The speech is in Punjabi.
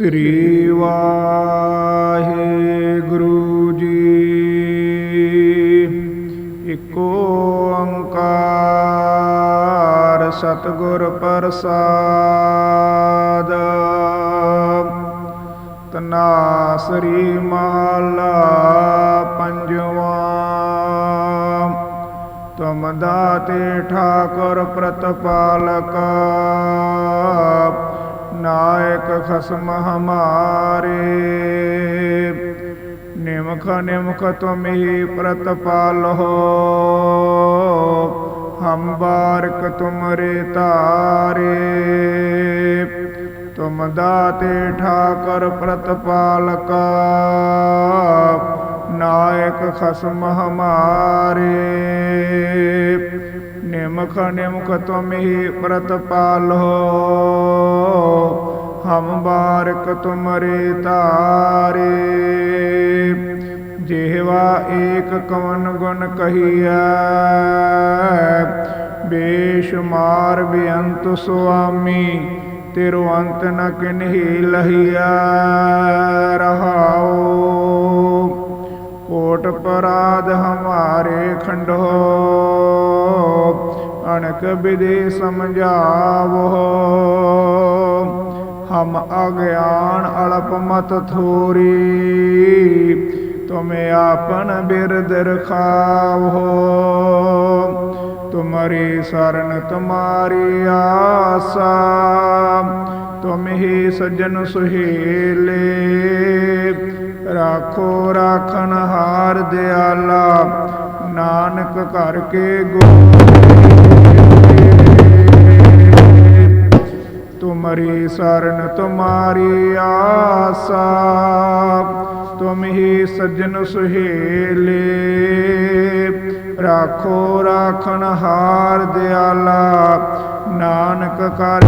ਸ੍ਰੀ ਵਾਹਿਗੁਰੂ ਜੀ। ਇਕ ਓੰਕਾਰ ਸਤਗੁਰ ਪ੍ਰਸਾਦ। ਤਨਾਸਰੀ ਮਹਲਾ ਪੰਜਵਾਂ। ਤੁਮ ਦਾਤੇ ਠਾਕੁਰ ਪ੍ਰਤਪਾਲਕ। ਨਾਇਕ ਖਸਮ ਹਮਾਰੇ ਨਿਮਖ ਨਿਮਖ ਤੁਮਹੀ ਪ੍ਰਤਪਾਲੋ ਹਮ ਬਾਰਕ ਤੁਮਰੇ ਤਾਰੇ। ਤੁਮ ਦਾਤੇ ਠਾਕਰ ਪ੍ਰਤਪਾਲਕ ਨਾਇਕ ਖਸਮ ਹਮਾਰੇ ਨਿਮਖ ਨਿਮਖ ਤੁਮਹੀ ਪ੍ਰਤਪਾਲੋ। ਹਮ ਬਾਰਕ ਤੁਮਰੇ ਤਾਰੇ। ਜਿਹਵਾ ਏਕ ਕਵਨ ਗੁਣ ਕਹੀਐ। ਬੇਸ਼ੁਮਾਰ ਬੇਅੰਤ ਸੁਆਮੀ, ਤੇਰੋ ਅੰਤ ਨ ਕਿਨਹੀ ਲਹੀਐ। ਰਹਾਉ, ਕੋਟ ਪਰਾਧ ਹਮਾਰੇ ਖੰਡੋ। ਅਣਕ ਵਿਦੇ ਸਮਝਾਵੋ। ਹਮ ਅਗਿਆਨ ਅਲਪ ਮਤ ਥੋਰੀ, ਤੁਮੇ ਆਪਨ ਬਿਰਦ ਰਖਾਵੋ। ਤੁਮਰੀ ਸਰਨ ਤੁਮਾਰੀ ਆਸਾ, ਤੁਮ ਹੀ ਸਜਨ ਸੁਹੇਲੇ। ਰਾਖੋ ਰਾਖਨ ਹਾਰ ਦਿਆਲਾ ਨਾਨਕ ਘਰ ਕੇ ਗੋਰੇ ਤੁਮਰੀ ਸਰਨ ਤੁਮਾਰੀ ਆਸਾ, ਤੁਮ ਹੀ ਸਜਨ ਸੁਹੇਲੇ। ਰਾਖੋ ਰਾਖਣ ਹਾਰ ਦਿਆਲਾ, ਨਾਨਕ ਕਰ